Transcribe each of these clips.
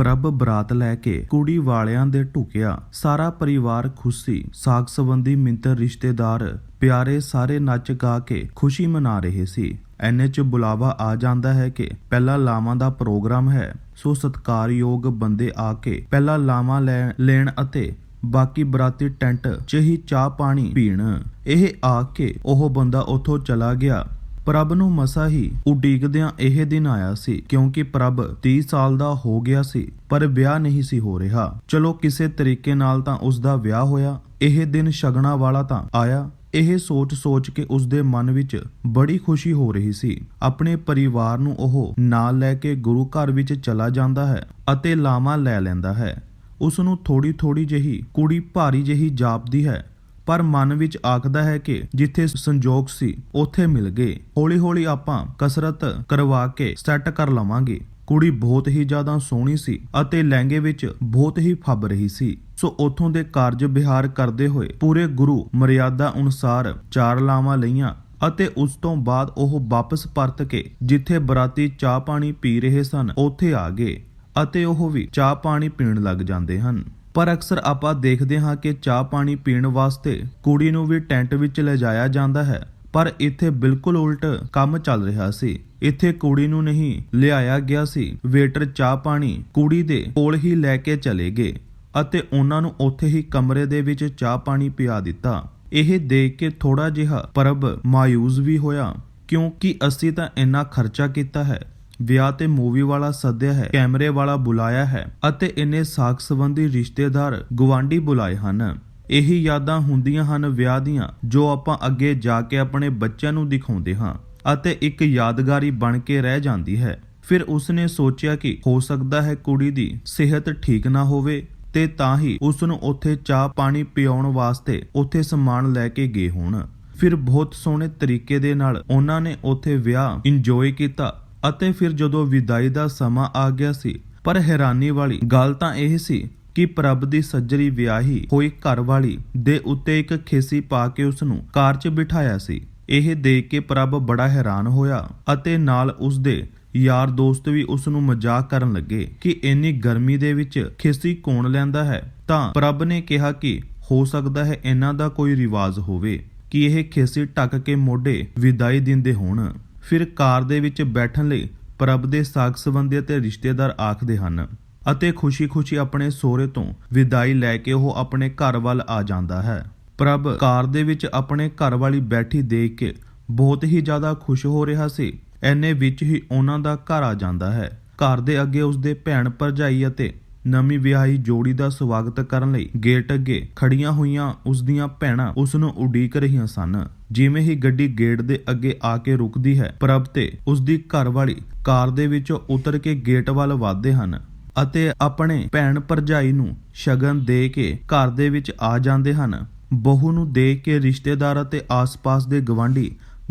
ਪ੍ਰਭ ਬਰਾਤ ਲੈ ਕੇ ਕੁੜੀ ਵਾਲਿਆਂ ਦੇ ਢੁਕਿਆ। ਸਾਰਾ ਪਰਿਵਾਰ ਖੁਸ਼ੀ ਸਾਗ ਸੰਬੰਧੀ ਮਿੰਤਰ ਰਿਸ਼ਤੇਦਾਰ, ਪਿਆਰੇ ਸਾਰੇ ਨੱਚ ਗਾ ਕੇ ਖੁਸ਼ੀ ਮਨਾ ਰਹੇ ਸੀ। ਐਨੇ ਚ ਬੁਲਾਵਾ ਆ ਜਾਂਦਾ ਹੈ ਕਿ ਪਹਿਲਾ ਲਾਵਾਂ ਦਾ ਪ੍ਰੋਗਰਾਮ ਹੈ, ਸੋ ਸਤਕਾਰਯੋਗ ਬੰਦੇ ਆ ਕੇ ਪਹਿਲਾ ਲਾਵਾਂ ਲੈ- ਲੈਣ ਅਤੇ ਬਾਕੀ ਬਰਾਤੀ ਟੈਂਟ 'ਚ ਹੀ ਚਾਹ ਪਾਣੀ ਪੀਣ। ਇਹ ਆ ਕੇ ਉਹ ਬੰਦਾ ਉਥੋਂ ਚਲਾ ਗਿਆ। ਪ੍ਰਭ ਨੂੰ ਮਸਾ ਹੀ ਉਡੀਕਦਿਆਂ ਇਹ ਦਿਨ ਆਇਆ ਸੀ, ਕਿਉਂਕਿ ਪ੍ਰਭ 30 ਸਾਲ ਦਾ ਹੋ ਗਿਆ ਸੀ, ਪਰ ਵਿਆਹ ਨਹੀਂ ਸੀ ਹੋ ਰਿਹਾ। ਚਲੋ ਕਿਸੇ ਤਰੀਕੇ ਨਾਲ ਤਾਂ ਉਸ ਦਾ ਵਿਆਹ ਹੋਇਆ, ਇਹ ਦਿਨ ਸ਼ਗਨਾ ਵਾਲਾ ਤਾਂ ਆਇਆ। ਇਹ ਸੋਚ-ਸੋਚ ਕੇ ਉਸ ਦੇ ਮਨ ਵਿੱਚ ਬੜੀ ਖੁਸ਼ੀ ਹੋ ਰਹੀ ਸੀ। ਆਪਣੇ ਪਰਿਵਾਰ ਨੂੰ ਉਹ ਨਾਲ ਲੈ ਕੇ ਗੁਰੂ ਘਰ ਵਿੱਚ ਚਲਾ ਜਾਂਦਾ ਹੈ ਅਤੇ ਲਾਮਾ ਲੈ ਲੈਂਦਾ ਹੈ। ਉਸ ਨੂੰ ਥੋੜੀ ਥੋੜੀ ਜਿਹੀ ਕੁੜੀ ਭਾਰੀ ਜਿਹੀ ਜਾਪਦੀ ਹੈ। ਪਰ ਮਨ ਵਿੱਚ ਆਖਦਾ ਹੈ ਕਿ ਜਿੱਥੇ ਸੰਜੋਗ ਸੀ, ਉੱਥੇ ਮਿਲ ਗਏ। ਹੌਲੀ-ਹੌਲੀ ਆਪਾਂ ਕਸਰਤ ਕਰਵਾ ਕੇ ਸੈੱਟ ਕਰ ਲਵਾਂਗੇ। ਕੁੜੀ ਬਹੁਤ ਹੀ ਜ਼ਿਆਦਾ ਸੋਹਣੀ ਸੀ ਅਤੇ ਲਹਿੰਗੇ ਵਿੱਚ ਬਹੁਤ ਹੀ ਫੱਬ ਰਹੀ ਸੀ। ਸੋ ਉਥੋਂ ਦੇ ਕਾਰਜ ਵਿਹਾਰ ਕਰਦੇ ਹੋਏ ਪੂਰੇ ਗੁਰੂ ਮਰਿਆਦਾ ਅਨੁਸਾਰ ਚਾਰ ਲਾਵਾਂ ਲਈਆਂ ਅਤੇ ਉਸ ਤੋਂ ਬਾਅਦ ਉਹ ਵਾਪਸ ਪਰਤ ਕੇ ਜਿੱਥੇ ਬਰਾਤੀ ਚਾਹ ਪਾਣੀ ਪੀ ਰਹੇ ਸਨ, ਉੱਥੇ ਆ ਗਏ ਅਤੇ ਉਹ ਵੀ ਚਾਹ ਪਾਣੀ ਪੀਣ ਲੱਗ ਜਾਂਦੇ ਹਨ। ਪਰ ਅਕਸਰ ਆਪਾਂ ਦੇਖਦੇ ਹਾਂ ਕਿ ਚਾਹ ਪਾਣੀ ਪੀਣ ਵਾਸਤੇ ਕੁੜੀ ਨੂੰ ਵੀ ਟੈਂਟ ਵਿੱਚ ਲਿਜਾਇਆ ਜਾਂਦਾ ਹੈ। ਪਰ ਇੱਥੇ ਬਿਲਕੁਲ ਉਲਟ ਕੰਮ ਚੱਲ ਰਿਹਾ ਸੀ। ਇੱਥੇ ਕੁੜੀ ਨੂੰ ਨਹੀਂ ਲਿਆਇਆ ਗਿਆ ਸੀ। ਵੇਟਰ ਚਾਹ ਪਾਣੀ ਕੁੜੀ ਦੇ ਕੋਲ ਹੀ ਲੈ ਕੇ ਚਲੇ ਗਏ ਅਤੇ ਉਹਨਾਂ ਨੂੰ ਉੱਥੇ ਹੀ ਕਮਰੇ ਦੇ ਵਿੱਚ ਚਾਹ ਪਾਣੀ ਪਿਆ ਦਿੱਤਾ। ਇਹ ਦੇਖ ਕੇ ਥੋੜਾ ਜਿਹਾ ਪਰਬ ਮਾਇੂਸ ਵੀ ਹੋਇਆ, ਕਿਉਂਕਿ ਅਸੀਂ ਤਾਂ ਇੰਨਾ ਖਰਚਾ ਕੀਤਾ ਹੈ। ਵਿਆਹ ਤੇ ਮੂਵੀ ਵਾਲਾ ਸੱਦਿਆ ਹੈ, ਕੈਮਰੇ ਵਾਲਾ ਬੁਲਾਇਆ ਹੈ ਅਤੇ ਇੰਨੇ ਸਾਕ ਸੰਬੰਧੀ ਰਿਸ਼ਤੇਦਾਰ ਗਵਾਂਢੀ ਬੁਲਾਏ ਹਨ। ਇਹੀ ਯਾਦਾਂ ਹੁੰਦੀਆਂ ਹਨ ਵਿਆਹ ਦੀਆਂ, ਜੋ ਆਪਾਂ ਅੱਗੇ ਜਾ ਕੇ ਆਪਣੇ ਬੱਚਿਆਂ ਨੂੰ ਦਿਖਾਉਂਦੇ ਹਾਂ ਅਤੇ ਇੱਕ ਯਾਦਗਾਰੀ ਬਣ ਕੇ ਰਹਿ ਜਾਂਦੀ ਹੈ। ਫਿਰ ਉਸਨੇ ਸੋਚਿਆ ਕਿ ਹੋ ਸਕਦਾ ਹੈ ਕੁੜੀ ਦੀ ਸਿਹਤ ਠੀਕ ਨਾ ਹੋਵੇ ਤੇ ਤਾਂ ਹੀ ਉਸ ਨੂੰ ਉੱਥੇ ਚਾਹ ਪਾਣੀ ਪਿਆਉਣ ਵਾਸਤੇ ਉੱਥੇ ਸਮਾਨ ਲੈ ਕੇ ਗਏ ਹੋਣ। ਫਿਰ ਬਹੁਤ ਸੋਹਣੇ ਤਰੀਕੇ ਦੇ ਨਾਲ ਉਹਨਾਂ ਨੇ ਉੱਥੇ ਵਿਆਹ ਇੰਜੋਏ ਕੀਤਾ ਅਤੇ ਫਿਰ ਜਦੋਂ ਵਿਦਾਈ ਦਾ ਸਮਾਂ ਆ ਗਿਆ ਸੀ, ਪਰ ਹੈਰਾਨੀ ਵਾਲੀ ਗੱਲ ਤਾਂ ਇਹ ਸੀ ਕਿ ਪ੍ਰਭ ਦੀ ਸੱਜਰੀ ਵਿਆਹੀ ਹੋਈ ਘਰਵਾਲੀ ਦੇ ਉੱਤੇ ਇੱਕ ਖੇਸੀ ਪਾ ਕੇ ਉਸ ਨੂੰ ਕਾਰ 'ਚ ਬਿਠਾਇਆ ਸੀ। ਇਹ ਦੇਖ ਕੇ ਪ੍ਰਭ ਬੜਾ ਹੈਰਾਨ ਹੋਇਆ ਅਤੇ ਨਾਲ ਉਸ ਦੇ ਯਾਰ ਦੋਸਤ ਵੀ ਉਸ ਨੂੰ ਮਜ਼ਾਕ ਕਰਨ ਲੱਗੇ ਕਿ ਇੰਨੀ ਗਰਮੀ ਦੇ ਵਿੱਚ ਖੇਸੀ ਕੌਣ ਲੈਂਦਾ ਹੈ? ਤਾਂ ਪ੍ਰਭ ਨੇ ਕਿਹਾ ਕਿ ਹੋ ਸਕਦਾ ਹੈ ਇਹਨਾਂ ਦਾ ਕੋਈ ਰਿਵਾਜ ਹੋਵੇ ਕਿ ਇਹ ਖੇਸੀ ਟੱਕ ਕੇ ਮੋਢੇ ਵਿਦਾਈ ਦਿੰਦੇ ਹੋਣ। ਫਿਰ ਕਾਰ ਦੇ ਵਿੱਚ ਬੈਠਣ ਲਈ ਪ੍ਰਭ ਦੇ ਸਾਕ ਸੰਬੰਧੀ ਅਤੇ ਰਿਸ਼ਤੇਦਾਰ ਆਖਦੇ ਹਨ ਅਤੇ ਖੁਸ਼ੀ-ਖੁਸ਼ੀ ਆਪਣੇ ਸਹੁਰੇ ਤੋਂ ਵਿਦਾਈ ਲੈ ਕੇ ਉਹ ਆਪਣੇ ਘਰ ਵੱਲ ਆ ਜਾਂਦਾ ਹੈ। ਪ੍ਰਭ ਕਾਰ ਦੇ ਵਿੱਚ ਆਪਣੇ ਘਰ ਵਾਲੀ ਬੈਠੀ ਦੇਖ ਕੇ ਬਹੁਤ ਹੀ ਜ਼ਿਆਦਾ ਖੁਸ਼ ਹੋ ਰਿਹਾ ਸੀ। ਐਨੇ ਵਿੱਚ ਹੀ ਉਹਨਾਂ ਦਾ ਘਰ ਆ ਜਾਂਦਾ ਹੈ। ਘਰ ਦੇ ਅੱਗੇ ਉਸਦੇ ਭੈਣ ਭਰਜਾਈ ਅਤੇ ਨਵੀਂ ਵਿਆਹੀ ਜੋੜੀ ਦਾ ਸਵਾਗਤ ਕਰਨ ਲਈ ਗੇਟ ਅੱਗੇ ਖੜੀਆਂ ਹੋਈਆਂ ਉਸ ਦੀਆਂ ਭੈਣਾਂ ਉਸ ਨੂੰ ਉਡੀਕ ਰਹੀਆਂ ਸਨ। ਜਿਵੇਂ ਹੀ ਗੱਡੀ ਗੇਟ ਦੇ ਅੱਗੇ ਆ ਕੇ ਰੁਕਦੀ ਹੈ, ਪ੍ਰਭ ਤੇ ਉਸ ਦੀ ਘਰਵਾਲੀ ਕਾਰ ਦੇ ਵਿੱਚੋਂ ਉਤਰ ਕੇ ਗੇਟ ਵੱਲ ਵਧਦੇ ਹਨ ਅਤੇ ਆਪਣੇ ਭੈਣ ਭਰਜਾਈ ਨੂੰ ਸ਼ਗਨ ਦੇ ਕੇ ਘਰ ਦੇ ਵਿੱਚ ਆ ਜਾਂਦੇ ਹਨ। ਬਹੂ ਨੂੰ ਦੇਖ ਕੇ ਰਿਸ਼ਤੇਦਾਰ ਅਤੇ ਆਸ-ਪਾਸ ਦੇ ਗਵਾਂਢੀ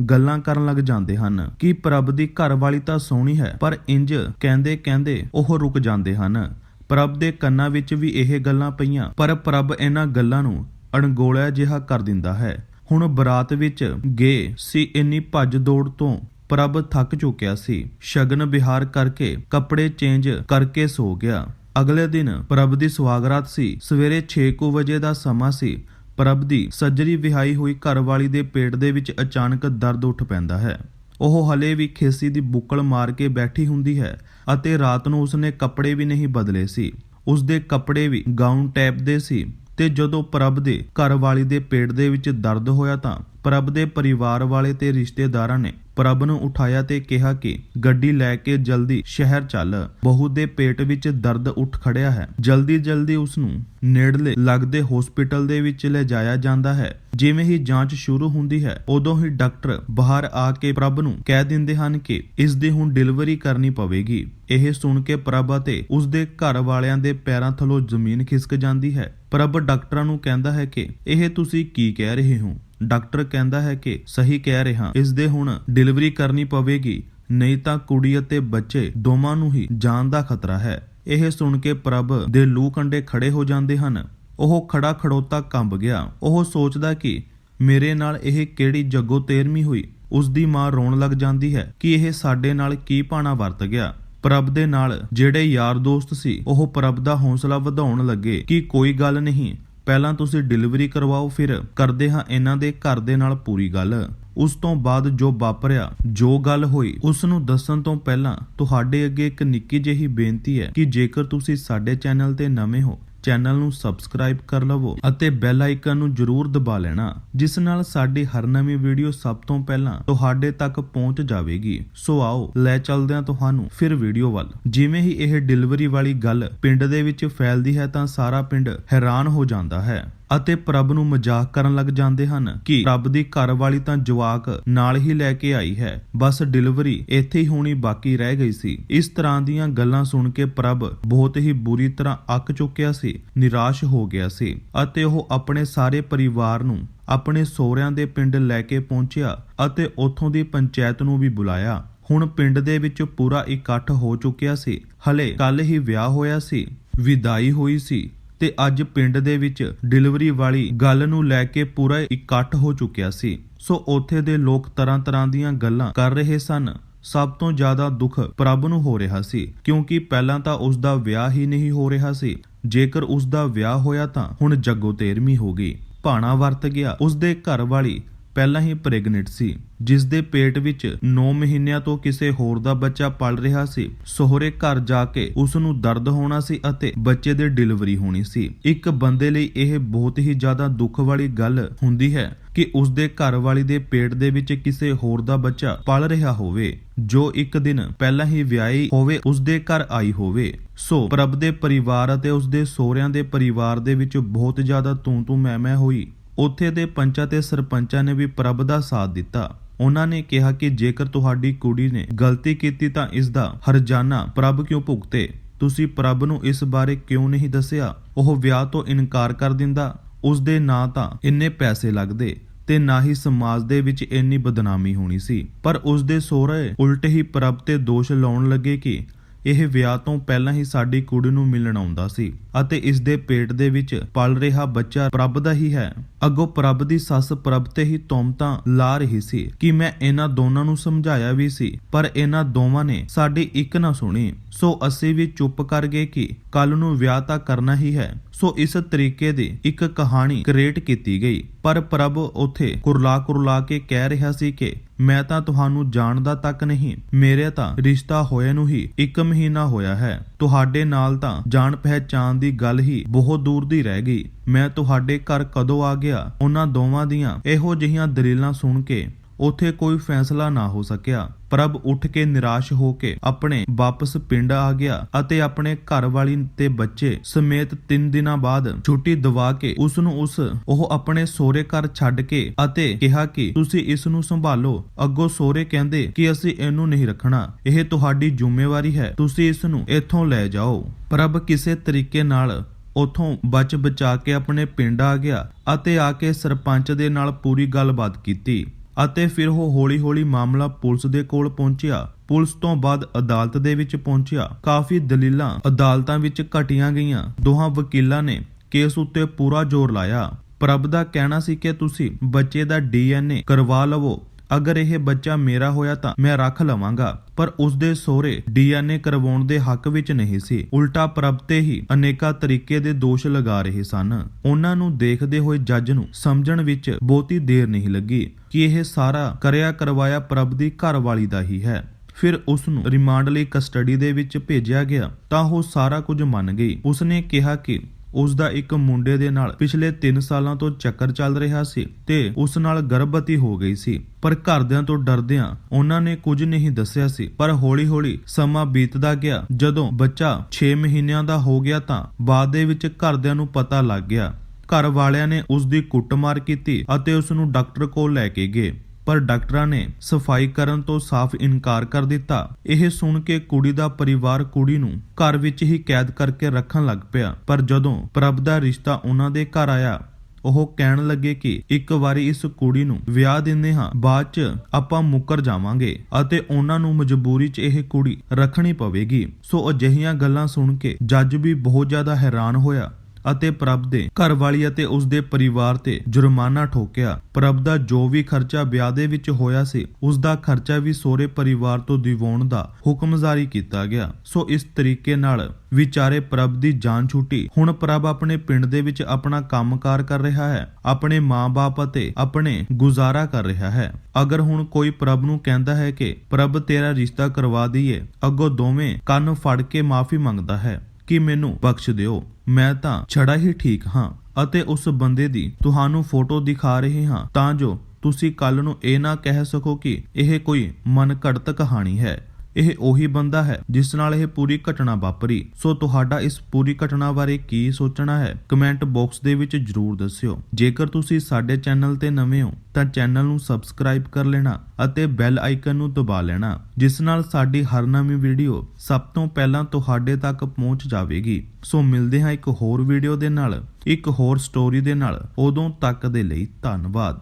ਗੱਲਾਂ ਕਰਨ ਲੱਗ ਜਾਂਦੇ ਹਨ ਕਿ ਪ੍ਰਭ ਦੀ ਘਰਵਾਲੀ ਤਾਂ ਸੋਹਣੀ ਹੈ, ਪਰ ਇੰਜ ਕਹਿੰਦੇ ਕਹਿੰਦੇ ਉਹ ਰੁਕ ਜਾਂਦੇ ਹਨ। ਪ੍ਰਭ ਦੇ ਕੰਨਾਂ ਵਿੱਚ ਵੀ ਇਹ ਗੱਲਾਂ ਪਈਆਂ, ਪਰ ਪ੍ਰਭ ਇਹਨਾਂ ਗੱਲਾਂ ਨੂੰ ਅਣਗੋਲਿਆ ਜਿਹਾ ਕਰ ਦਿੰਦਾ ਹੈ। ਹੁਣ ਬਰਾਤ ਵਿੱਚ ਗਏ ਸੀ ਇੰਨੀ ਭੱਜ ਦੌੜ ਤੋਂ ਪ੍ਰਭ ਥੱਕ ਚੁੱਕਿਆ ਸੀ। ਸ਼ਗਨ ਵਿਹਾਰ ਕਰਕੇ ਕੱਪੜੇ ਚੇਂਜ ਕਰਕੇ ਸੋ ਗਿਆ। ਅਗਲੇ ਦਿਨ ਪ੍ਰਭ ਦੀ ਸਵਾਗਰਾਤ ਸੀ। ਸਵੇਰੇ 6:00 ਵਜੇ ਦਾ ਸਮਾਂ ਸੀ। ਪ੍ਰਭ ਦੀ ਸੱਜਰੀ ਵਿਹਾਈ ਹੋਈ ਘਰਵਾਲੀ ਦੇ ਪੇਟ ਦੇ ਵਿੱਚ ਅਚਾਨਕ ਦਰਦ ਉੱਠ ਪੈਂਦਾ ਹੈ। ਉਹ ਹਲੇ ਵੀ ਖੇਸੀ ਦੀ ਬੁੱਕਲ ਮਾਰ ਕੇ ਬੈਠੀ ਹੁੰਦੀ ਹੈ ਅਤੇ ਰਾਤ ਨੂੰ ਉਸਨੇ ਕੱਪੜੇ ਵੀ ਨਹੀਂ ਬਦਲੇ ਸੀ। ਉਸਦੇ ਕੱਪੜੇ ਵੀ ਗਾਊਨ ਟੈਪ ਦੇ ਸੀ। ਤੇ ਜਦੋਂ ਪ੍ਰਭ ਦੇ ਘਰਵਾਲੀ ਦੇ ਪੇਟ ਦੇ ਵਿੱਚ ਦਰਦ ਹੋਇਆ ਤਾਂ ਪ੍ਰਭ ਦੇ ਪਰਿਵਾਰ ਵਾਲੇ ਤੇ ਰਿਸ਼ਤੇਦਾਰਾਂ ਨੇ ਪ੍ਰਭ ਨੂੰ ਉਠਾਇਆ ਤੇ ਕਿਹਾ ਕਿ, ਗੱਡੀ ਲੈ ਕੇ ਜਲਦੀ ਸ਼ਹਿਰ ਚੱਲ। ਬਹੂ ਦੇ ਪੇਟ ਵਿੱਚ ਦਰਦ ਉੱਠ ਖੜਿਆ ਹੈ। ਜਲਦੀ ਜਲਦੀ ਉਸ ਨੂੰ ਨੇੜਲੇ ਲੱਗਦੇ ਹਸਪੀਟਲ ਦੇ ਵਿੱਚ ਲੈ ਜਾਇਆ ਜਾਂਦਾ ਹੈ। ਜਿਵੇਂ ਹੀ ਜਾਂਚ ਸ਼ੁਰੂ ਹੁੰਦੀ ਹੈ, ਉਦੋਂ ਹੀ ਡਾਕਟਰ ਬਾਹਰ ਆ ਕੇ ਪ੍ਰਭ ਨੂੰ ਕਹਿ ਦਿੰਦੇ ਹਨ ਕਿ, ਇਸ ਦੀ ਹੁਣ ਡਿਲੀਵਰੀ ਕਰਨੀ ਪਵੇਗੀ। ਇਹ ਸੁਣ ਕੇ ਪ੍ਰਭ ਅਤੇ ਉਸ ਦੇ ਘਰ ਵਾਲਿਆਂ ਦੇ ਪੈਰਾਂ ਥੱਲੋਂ ਜ਼ਮੀਨ ਖਿਸਕ ਜਾਂਦੀ ਹੈ। ਪ੍ਰਭ ਡਾਕਟਰਾਂ ਨੂੰ ਕਹਿੰਦਾ ਹੈ ਕਿ, ਇਹ ਤੁਸੀਂ ਕੀ ਕਹਿ ਰਹੇ ਹੋ? ਡਾਕਟਰ ਕਹਿੰਦਾ ਹੈ ਕਿ ਸਹੀ ਕਹਿ ਰਿਹਾ, ਇਸ ਦੇ ਹੁਣ ਡਿਲੀਵਰੀ ਕਰਨੀ ਪਵੇਗੀ, ਨਹੀਂ ਤਾਂ ਕੁੜੀ ਅਤੇ ਬੱਚੇ ਦੋਵਾਂ ਨੂੰ ਹੀ ਜਾਨ ਦਾ ਖਤਰਾ ਹੈ। ਇਹ ਸੁਣ ਕੇ ਪ੍ਰਭ ਦੇ ਲੂ ਕੰਡੇ ਖੜੇ ਹੋ ਜਾਂਦੇ ਹਨ। ਉਹ ਖੜਾ ਖੜੋਤਾ ਕੰਬ ਗਿਆ। ਉਹ ਸੋਚਦਾ ਕਿ ਮੇਰੇ ਨਾਲ ਇਹ ਕਿਹੜੀ ਜੱਗੋ ਤੇਰਵੀਂ ਹੋਈ, ਉਸ ਦੀ ਮਾਂ ਰੋਣ ਲੱਗ ਜਾਂਦੀ ਹੈ ਕਿ ਇਹ ਸਾਡੇ ਨਾਲ ਕੀ ਪਾਣਾ ਵਰਤ ਗਿਆ। ਪ੍ਰਭ ਦੇ ਨਾਲ ਜਿਹੜੇ ਯਾਰ ਦੋਸਤ ਸੀ, ਉਹ ਪ੍ਰਭ ਦਾ ਹੌਸਲਾ ਵਧਾਉਣ ਲੱਗੇ ਕਿ ਕੋਈ ਗੱਲ ਨਹੀਂ। ਪਹਿਲਾਂ ਤੁਸੀਂ ਡਿਲੀਵਰੀ ਕਰਵਾਓ, ਫਿਰ ਕਰਦੇ ਹਾਂ ਇਹਨਾਂ ਦੇ ਘਰ ਦੇ ਨਾਲ ਪੂਰੀ ਗੱਲ। ਉਸ ਤੋਂ ਬਾਅਦ ਜੋ ਵਾਪਰਿਆ, ਜੋ ਗੱਲ ਹੋਈ ਉਸ ਨੂੰ ਦੱਸਣ ਤੋਂ ਪਹਿਲਾਂ ਤੁਹਾਡੇ ਅੱਗੇ ਇੱਕ ਨਿੱਕੀ ਜਿਹੀ ਬੇਨਤੀ ਹੈ ਕਿ ਜੇਕਰ ਤੁਸੀਂ ਸਾਡੇ ਚੈਨਲ ਤੇ ਨਵੇਂ ਹੋ ਚੈਨਲ ਨੂੰ ਸਬਸਕ੍ਰਾਈਬ ਕਰ ਲਵੋ ਅਤੇ ਬੈਲ ਆਈਕਨ ਨੂੰ ਜਰੂਰ ਦਬਾ ਲੈਣਾ, ਜਿਸ ਨਾਲ ਸਾਡੀ ਹਰ ਨਵੀਂ ਵੀਡੀਓ ਸਭ ਤੋਂ ਪਹਿਲਾਂ ਤੁਹਾਡੇ ਤੱਕ ਪਹੁੰਚ ਜਾਵੇਗੀ। ਸੋ ਆਓ, ਲੈ ਚੱਲਦੇ ਹਾਂ ਤੁਹਾਨੂੰ ਫਿਰ ਵੀਡੀਓ ਵੱਲ। ਜਿਵੇਂ ਹੀ ਇਹ ਡਿਲੀਵਰੀ ਵਾਲੀ ਗੱਲ ਪਿੰਡ ਦੇ ਵਿੱਚ ਫੈਲਦੀ ਹੈ ਤਾਂ ਸਾਰਾ ਪਿੰਡ ਹੈਰਾਨ ਹੋ ਜਾਂਦਾ ਹੈ। ਅਤੇ ਪ੍ਰਭ ਨੂੰ ਮਜ਼ਾਕ ਕਰਨ ਲੱਗ ਜਾਂਦੇ ਹਨ ਕਿ ਪ੍ਰਭ ਦੀ ਘਰ ਵਾਲੀ ਤਾਂ ਜਵਾਕ ਨਾਲ ਹੀ ਲੈ ਕੇ ਆਈ ਹੈ, ਬਸ ਡਿਲੀਵਰੀ ਇੱਥੇ ਹੀ ਹੋਣੀ ਬਾਕੀ ਰਹਿ ਗਈ ਸੀ। ਇਸ ਤਰ੍ਹਾਂ ਦੀਆਂ ਗੱਲਾਂ ਸੁਣ ਕੇ ਪ੍ਰਭ ਬਹੁਤ ਹੀ ਬੁਰੀ ਤਰ੍ਹਾਂ ਅੱਕ ਚੁੱਕਿਆ ਸੀ, ਨਿਰਾਸ਼ ਹੋ ਗਿਆ ਸੀ ਅਤੇ ਉਹ ਆਪਣੇ ਸਾਰੇ ਪਰਿਵਾਰ ਨੂੰ, ਆਪਣੇ ਸਹੁਰਿਆਂ ਦੇ ਪਿੰਡ ਲੈ ਕੇ ਪਹੁੰਚਿਆ ਅਤੇ ਉੱਥੋਂ ਦੀ ਪੰਚਾਇਤ ਨੂੰ ਵੀ ਬੁਲਾਇਆ। ਹੁਣ ਪਿੰਡ ਦੇ ਵਿੱਚ ਪੂਰਾ ਇਕੱਠ ਹੋ ਚੁੱਕਿਆ ਸੀ, ਹਲੇ ਕੱਲ ਹੀ ਵਿਆਹ ਹੋਇਆ ਸੀ, ਵਿਦਾਈ ਹੋਈ ਸੀ ਤੇ ਅੱਜ ਪਿੰਡ ਦੇ ਵਿੱਚ ਡਿਲੀਵਰੀ ਵਾਲੀ ਗੱਲ ਨੂੰ ਲੈ ਕੇ ਪੂਰਾ ਇਕੱਠ ਹੋ ਚੁੱਕਿਆ ਸੀ। ਸੋ ਉੱਥੇ ਦੇ ਲੋਕ ਤਰ੍ਹਾਂ ਤਰ੍ਹਾਂ ਦੀਆਂ ਗੱਲਾਂ ਕਰ ਰਹੇ ਸਨ। ਸਭ ਤੋਂ ਜ਼ਿਆਦਾ ਦੁੱਖ ਪ੍ਰਭ ਨੂੰ ਹੋ ਰਿਹਾ ਸੀ, ਕਿਉਂਕਿ ਪਹਿਲਾਂ ਤਾਂ ਉਸ ਦਾ ਵਿਆਹ ਹੀ ਨਹੀਂ ਹੋ ਰਿਹਾ ਸੀ। ਜੇਕਰ ਉਸ ਦਾ ਵਿਆਹ ਹੋਇਆ ਤਾਂ ਹੁਣ ਜੱਗੋ ਤੇਰਵੀਂ ਹੋ ਗਈ। ਭਾਣਾ ਵਰਤ ਗਿਆ। ਉਸ ਦੇ ਘਰ ਵਾਲੀ ਪਹਿਲਾਂ ਹੀ ਪ੍ਰੈਗਨੈਂਟ ਸੀ ਜਿਸ ਦੇ ਪੇਟ ਵਿੱਚ 9 ਮਹੀਨਿਆਂ ਤੋਂ ਕਿਸੇ ਹੋਰ ਦਾ ਬੱਚਾ ਪਲ ਰਿਹਾ ਸੀ। ਸਹੁਰੇ ਘਰ ਜਾ ਕੇ ਉਸ ਨੂੰ ਦਰਦ ਹੋਣਾ ਸੀ ਅਤੇ ਬੱਚੇ ਦੇ ਡਿਲੀਵਰੀ ਹੋਣੀ ਸੀ। ਇੱਕ ਬੰਦੇ ਲਈ ਇਹ ਬਹੁਤ ਹੀ ਜ਼ਿਆਦਾ ਦੁੱਖ ਵਾਲੀ ਗੱਲ ਹੁੰਦੀ ਹੈ ਕਿ ਉਸ ਦੇ ਘਰ ਵਾਲੀ ਦੇ ਪੇਟ ਦੇ ਵਿੱਚ ਕਿਸੇ ਹੋਰ ਦਾ ਬੱਚਾ ਪਲ ਰਿਹਾ ਹੋਵੇ, ਜੋ ਇੱਕ ਦਿਨ ਪਹਿਲਾਂ ਹੀ ਵਿਆਹੀ ਹੋਵੇ ਉਸ ਦੇ ਘਰ ਆਈ ਹੋਵੇ। ਸੋ ਪ੍ਰਭ ਦੇ ਪਰਿਵਾਰ ਅਤੇ ਉਸ ਦੇ ਸਹੁਰਿਆਂ ਦੇ ਪਰਿਵਾਰ ਦੇ ਵਿੱਚ ਬਹੁਤ ਜ਼ਿਆਦਾ ਤੂੰ ਤੂੰ ਮੈਂ ਮੈਂ ਹੋਈ। ਉੱਥੇ ਦੇ ਪੰਚਾਂ ਤੇ ਸਰਪੰਚਾਂ ਨੇ ਵੀ ਪ੍ਰਭ ਦਾ ਸਾਥ ਦਿੱਤਾ। ਉਹਨਾਂ ਨੇ ਕਿਹਾ ਕਿ ਜੇਕਰ ਤੁਹਾਡੀ ਕੁੜੀ ਨੇ ਗਲਤੀ ਕੀਤੀ ਤਾਂ ਇਸ ਦਾ ਹਰਜਾਨਾ ਪ੍ਰਭ ਕਿਉਂ ਭੁਗਤੇ? ਤੁਸੀਂ ਪ੍ਰਭ ਨੂੰ ਇਸ ਬਾਰੇ ਕਿਉਂ ਨਹੀਂ ਦੱਸਿਆ? ਉਹ ਵਿਆਹ ਤੋਂ ਇਨਕਾਰ ਕਰ ਦਿੰਦਾ। ਉਸ ਦੇ ਨਾਂ ਤਾਂ ਇੰਨੇ ਪੈਸੇ ਲੱਗਦੇ ਤੇ ਨਾ ਹੀ ਸਮਾਜ ਦੇ ਵਿੱਚ ਇੰਨੀ ਬਦਨਾਮੀ ਹੋਣੀ ਸੀ। ਪਰ ਉਸ ਦੇ ਸਹੁਰੇ ਉਲਟ ਹੀ ਪ੍ਰਭ ਤੇ ਦੋਸ਼ ਲਾਉਣ ਲੱਗੇ ਕਿ ਇਹ ਵਿਆਹ ਤੋਂ ਪਹਿਲਾਂ ਹੀ ਸਾਡੀ ਕੁੜੀ ਨੂੰ ਮਿਲਣ ਆਉਂਦਾ ਸੀ ਅਤੇ ਇਸ ਦੇ ਪੇਟ ਦੇ ਵਿੱਚ ਪਲ ਰਿਹਾ ਬੱਚਾ ਪ੍ਰਭ ਦਾ ਹੀ ਹੈ। ਅੱਗੋਂ ਪ੍ਰਭ ਦੀ ਸੱਸ ਪ੍ਰਭ ਤੇ ਹੀ ਤੋਮਤਾਂ ਲਾ ਰਹੀ ਸੀ ਕਿ ਮੈਂ ਇਹਨਾਂ ਦੋਨਾਂ ਨੂੰ ਸਮਝਾਇਆ ਵੀ ਸੀ, ਪਰ ਇਹਨਾਂ ਦੋਵਾਂ ਨੇ ਸਾਡੀ ਇੱਕ ਨਾ ਸੁਣੀ। ਸੋ ਅਸੀਂ ਵੀ ਚੁੱਪ ਕਰ ਗਏ ਕਿ ਕੱਲ ਨੂੰ ਵਿਆਹ ਤਾਂ ਕਰਨਾ ਹੀ ਹੈ। ਸੋ ਇਸ ਤਰੀਕੇ ਦੀ ਇੱਕ ਕਹਾਣੀ ਕ੍ਰੀਏਟ ਕੀਤੀ ਗਈ। ਪਰ ਪ੍ਰਭ ਉਥੇ ਕੁਰਲਾ ਕੁਰਲਾ ਕੇ ਕਹਿ ਰਿਹਾ ਸੀ ਕਿ ਮੈਂ ਤਾਂ ਤੁਹਾਨੂੰ ਜਾਣਦਾ ਤੱਕ ਨਹੀਂ। ਮੇਰੇ ਤਾਂ ਰਿਸ਼ਤਾ ਹੋਏ ਨੂੰ ਹੀ 1 ਮਹੀਨਾ ਹੋਇਆ ਹੈ। ਤੁਹਾਡੇ ਨਾਲ ਤਾਂ ਜਾਣ ਪਹਿਚਾਨ ਦੀ ਗੱਲ ਹੀ ਬਹੁਤ ਦੂਰ ਦੀ ਰਹਿ ਗਈ। ਮੈਂ ਤੁਹਾਡੇ ਘਰ ਕਦੋਂ ਆ ਗਿਆ? ਉਹਨਾਂ ਦੋਵਾਂ ਦੀਆਂ ਇਹੋ ਜਿਹੀਆਂ ਦਲੀਲਾਂ ਸੁਣ ਕੇ ਉੱਥੇ ਕੋਈ ਫੈਸਲਾ ਨਾ ਹੋ ਸਕਿਆ। ਪ੍ਰਭ ਉੱਠ ਕੇ ਨਿਰਾਸ਼ ਹੋ ਕੇ ਆਪਣੇ ਵਾਪਸ ਪਿੰਡ ਆ ਗਿਆ ਅਤੇ ਆਪਣੇ ਘਰ ਵਾਲੀ ਤੇ ਬੱਚੇ ਸਮੇਤ 3 ਦਿਨਾਂ ਬਾਅਦ ਛੁੱਟੀ ਦਵਾ ਕੇ ਉਸ ਨੂੰ ਉਸ, ਉਹ ਆਪਣੇ ਸਹੁਰੇ ਘਰ ਛੱਡ ਕੇ ਅਤੇ ਕਿਹਾ ਕਿ ਤੁਸੀਂ ਇਸ ਨੂੰ ਸੰਭਾਲੋ। ਅੱਗੋਂ ਸਹੁਰੇ ਕਹਿੰਦੇ ਕਿ ਅਸੀਂ ਇਹਨੂੰ ਨਹੀਂ ਰੱਖਣਾ। ਇਹ ਤੁਹਾਡੀ ਜ਼ਿੰਮੇਵਾਰੀ ਹੈ। ਤੁਸੀਂ ਇਸ ਨੂੰ ਇੱਥੋਂ ਲੈ ਜਾਓ। ਪ੍ਰਭ ਕਿਸੇ ਤਰੀਕੇ ਨਾਲ ਉਥੋਂ ਬਚ ਬਚਾ ਕੇ ਆਪਣੇ ਪਿੰਡ ਆ ਗਿਆ ਅਤੇ ਆ ਕੇ ਸਰਪੰਚ ਦੇ ਨਾਲ ਪੂਰੀ ਗੱਲਬਾਤ ਕੀਤੀ। ਅਤੇ ਫਿਰ ਉਹ ਹੌਲੀ-ਹੌਲੀ ਮਾਮਲਾ ਪੁਲਿਸ ਦੇ ਕੋਲ ਪਹੁੰਚਿਆ। ਪੁਲਿਸ ਤੋਂ ਬਾਅਦ ਅਦਾਲਤ ਦੇ ਵਿੱਚ ਪਹੁੰਚਿਆ। ਕਾਫੀ ਦਲੀਲਾਂ ਅਦਾਲਤਾਂ ਵਿੱਚ ਘਟੀਆਂ ਗਈਆਂ। ਦੋਹਾਂ ਵਕੀਲਾਂ ਨੇ ਕੇਸ ਉੱਤੇ ਪੂਰਾ ਜ਼ੋਰ ਲਾਇਆ। ਪ੍ਰਭ ਦਾ ਕਹਿਣਾ ਸੀ ਕਿ ਤੁਸੀਂ ਬੱਚੇ ਦਾ ਡੀਐਨਏ ਕਰਵਾ ਲਵੋ। ਅਗਰ ਇਹ ਬੱਚਾ ਮੇਰਾ ਹੋਇਆ ਤਾਂ ਮੈਂ ਰੱਖ ਲਵਾਂਗਾ। ਪਰ ਉਸ ਦੇ ਸਹੁਰੇ ਡੀਐਨਏ ਕਰਵਾਉਣ ਦੇ ਹੱਕ ਵਿੱਚ ਨਹੀਂ ਸੀ। ਉਲਟਾ ਪ੍ਰਭ ਤੇ ਹੀ ਅਨੇਕਾਂ ਤਰੀਕੇ ਦੇ ਦੋਸ਼ ਲਗਾ ਰਹੇ ਸਨ। ਉਹਨਾਂ ਨੂੰ ਦੇਖਦੇ ਹੋਏ ਜੱਜ ਨੂੰ ਸਮਝਣ ਵਿੱਚ ਬਹੁਤੀ ਦੇਰ ਨਹੀਂ ਲੱਗੀ ਕਿ ਇਹ ਸਾਰਾ ਕਰਿਆ ਕਰਵਾਇਆ ਪ੍ਰਭ ਦੀ ਘਰਵਾਲੀ ਦਾ ਹੀ ਹੈ। ਫਿਰ ਉਸ ਨੂੰ ਰਿਮਾਂਡ ਲਈ ਕਸਟਡੀ ਦੇ ਵਿੱਚ ਭੇਜਿਆ ਗਿਆ ਤਾਂ ਉਹ ਸਾਰਾ ਕੁਝ ਮੰਨ ਗਈ। ਉਸਨੇ ਕਿਹਾ ਕਿ ਉਸ ਦਾ ਇੱਕ ਮੁੰਡੇ ਦੇ ਨਾਲ ਪਿਛਲੇ 3 ਸਾਲਾਂ ਤੋਂ ਚੱਕਰ ਚੱਲ ਰਿਹਾ ਸੀ ਤੇ ਉਸ ਨਾਲ ਗਰਭਵਤੀ ਹੋ ਗਈ ਸੀ। ਪਰ ਘਰਦਿਆਂ ਤੋਂ ਡਰਦਿਆਂ ਉਹਨਾਂ ਨੇ ਕੁਝ ਨਹੀਂ ਦੱਸਿਆ ਸੀ। ਪਰ ਹੌਲੀ-ਹੌਲੀ ਸਮਾਂ ਬੀਤਦਾ ਗਿਆ। ਜਦੋਂ ਬੱਚਾ 6 ਮਹੀਨਿਆਂ ਦਾ ਹੋ ਗਿਆ ਤਾਂ ਬਾਅਦ ਦੇ ਵਿੱਚ ਘਰਦਿਆਂ ਨੂੰ ਪਤਾ ਲੱਗ ਗਿਆ। ਘਰ ਵਾਲਿਆਂ ਨੇ ਉਸ ਦੀ ਕੁੱਟਮਾਰ ਕੀਤੀ ਅਤੇ ਉਸ ਨੂੰ ਡਾਕਟਰ ਕੋਲ ਲੈ ਕੇ ਗਏ। ਪਰ ਡਾਕਟਰਾਂ ਨੇ ਸਫ਼ਾਈ ਕਰਨ ਤੋਂ ਸਾਫ਼ ਇਨਕਾਰ ਕਰ ਦਿੱਤਾ। ਇਹ ਸੁਣ ਕੇ ਕੁੜੀ ਦਾ ਪਰਿਵਾਰ ਕੁੜੀ ਨੂੰ ਘਰ ਵਿੱਚ ਹੀ ਕੈਦ ਕਰਕੇ ਰੱਖਣ ਲੱਗ ਪਿਆ। ਪਰ ਜਦੋਂ ਪ੍ਰਭ ਦਾ ਰਿਸ਼ਤਾ ਉਹਨਾਂ ਦੇ ਘਰ ਆਇਆ, ਉਹ ਕਹਿਣ ਲੱਗੇ ਕਿ ਇੱਕ ਵਾਰੀ ਇਸ ਕੁੜੀ ਨੂੰ ਵਿਆਹ ਦਿੰਦੇ ਹਾਂ, ਬਾਅਦ ਚ ਆਪਾਂ ਮੁੱਕਰ ਜਾਵਾਂਗੇ ਅਤੇ ਉਹਨਾਂ ਨੂੰ ਮਜਬੂਰੀ 'ਚ ਇਹ ਕੁੜੀ ਰੱਖਣੀ ਪਵੇਗੀ। ਸੋ ਅਜਿਹੀਆਂ ਗੱਲਾਂ ਸੁਣ ਕੇ ਜੱਜ ਵੀ ਬਹੁਤ ਜ਼ਿਆਦਾ ਹੈਰਾਨ ਹੋਇਆ। ਅਤੇ ਪ੍ਰਭ ਦੇ ਘਰਵਾਲੀ ਅਤੇ ਉਸ ਦੇ ਪਰਿਵਾਰ ਤੇ ਜੁਰਮਾਨਾ ਠੋਕਿਆ। ਪ੍ਰਭ ਦਾ ਜੋ ਵੀ ਖਰਚਾ ਵਿਆਹ ਦੇ ਵਿੱਚ ਹੋਇਆ ਸੀ ਉਸ ਦਾ ਖਰਚਾ ਵੀ ਸੋਹਰੇ ਪਰਿਵਾਰ ਤੋਂ ਦਿਵਾਉਣ ਦਾ ਹੁਕਮ ਜਾਰੀ ਕੀਤਾ ਗਿਆ। ਸੋ ਇਸ ਤਰੀਕੇ ਨਾਲ ਵਿਚਾਰੇ ਪ੍ਰਭ ਦੀ ਜਾਨ ਛੁੱਟੀ। ਹੁਣ ਪ੍ਰਭ ਆਪਣੇ ਪਿੰਡ ਦੇ ਵਿੱਚ ਆਪਣਾ ਕੰਮਕਾਰ ਕਰ ਰਿਹਾ ਹੈ, ਆਪਣੇ ਮਾਂ-ਬਾਪ ਅਤੇ ਆਪਣੇ ਗੁਜ਼ਾਰਾ ਕਰ ਰਿਹਾ ਹੈ। ਅਗਰ ਹੁਣ ਕੋਈ ਪ੍ਰਭ ਨੂੰ ਕਹਿੰਦਾ ਹੈ ਕਿ, ਪ੍ਰਭ, ਤੇਰਾ ਰਿਸ਼ਤਾ ਕਰਵਾ ਦਈਏ, ਅੱਗੋਂ ਦੋਵੇਂ ਕੰਨ ਫੜ ਕੇ ਮਾਫੀ ਮੰਗਦਾ ਹੈ ਕਿ ਮੈਨੂੰ ਬਖਸ਼ ਦਿਓ। ਮੈਂ ਤਾਂ ਛੜਾ ਹੀ ਠੀਕ ਹਾਂ ਅਤੇ ਉਸ ਬੰਦੇ ਦੀ ਤੁਹਾਨੂੰ ਫੋਟੋ ਦਿਖਾ ਰਹੇ ਹਾਂ ਤਾਂ ਜੋ ਤੁਸੀਂ ਕੱਲ ਨੂੰ ਇਹ ਨਾ ਕਹਿ ਸਕੋ ਕਿ ਇਹ ਕੋਈ ਮਨਘੜਤ ਕਹਾਣੀ ਹੈ। ਇਹ ਉਹੀ ਬੰਦਾ ਹੈ ਜਿਸ ਨਾਲ ਇਹ ਪੂਰੀ ਘਟਨਾ ਵਾਪਰੀ। ਸੋ ਤੁਹਾਡਾ ਇਸ ਪੂਰੀ ਘਟਨਾ ਬਾਰੇ ਕੀ ਸੋਚਣਾ ਹੈ? ਕਮੈਂਟ ਬਾਕਸ ਦੇ ਵਿੱਚ ਜਰੂਰ ਦੱਸਿਓ। ਜੇਕਰ ਤੁਸੀਂ ਸਾਡੇ ਚੈਨਲ ਤੇ ਨਵੇਂ ਹੋ, ਤਾਂ ਚੈਨਲ ਨੂੰ ਸਬਸਕ੍ਰਾਈਬ ਕਰ ਲੈਣਾ ਅਤੇ ਬੈਲ ਆਈਕਨ ਨੂੰ ਦਬਾ ਲੈਣਾ, ਜਿਸ ਨਾਲ ਸਾਡੀ ਹਰ ਨਵੀਂ ਵੀਡੀਓ ਸਭ ਤੋਂ ਪਹਿਲਾਂ ਤੁਹਾਡੇ ਤੱਕ ਪਹੁੰਚ ਜਾਵੇਗੀ। ਸੋ ਮਿਲਦੇ ਹਾਂ ਇੱਕ ਹੋਰ ਵੀਡੀਓ ਦੇ ਨਾਲ, ਇੱਕ ਹੋਰ ਸਟੋਰੀ ਦੇ ਨਾਲ। ਉਦੋਂ ਤੱਕ ਦੇ ਲਈ ਧੰਨਵਾਦ।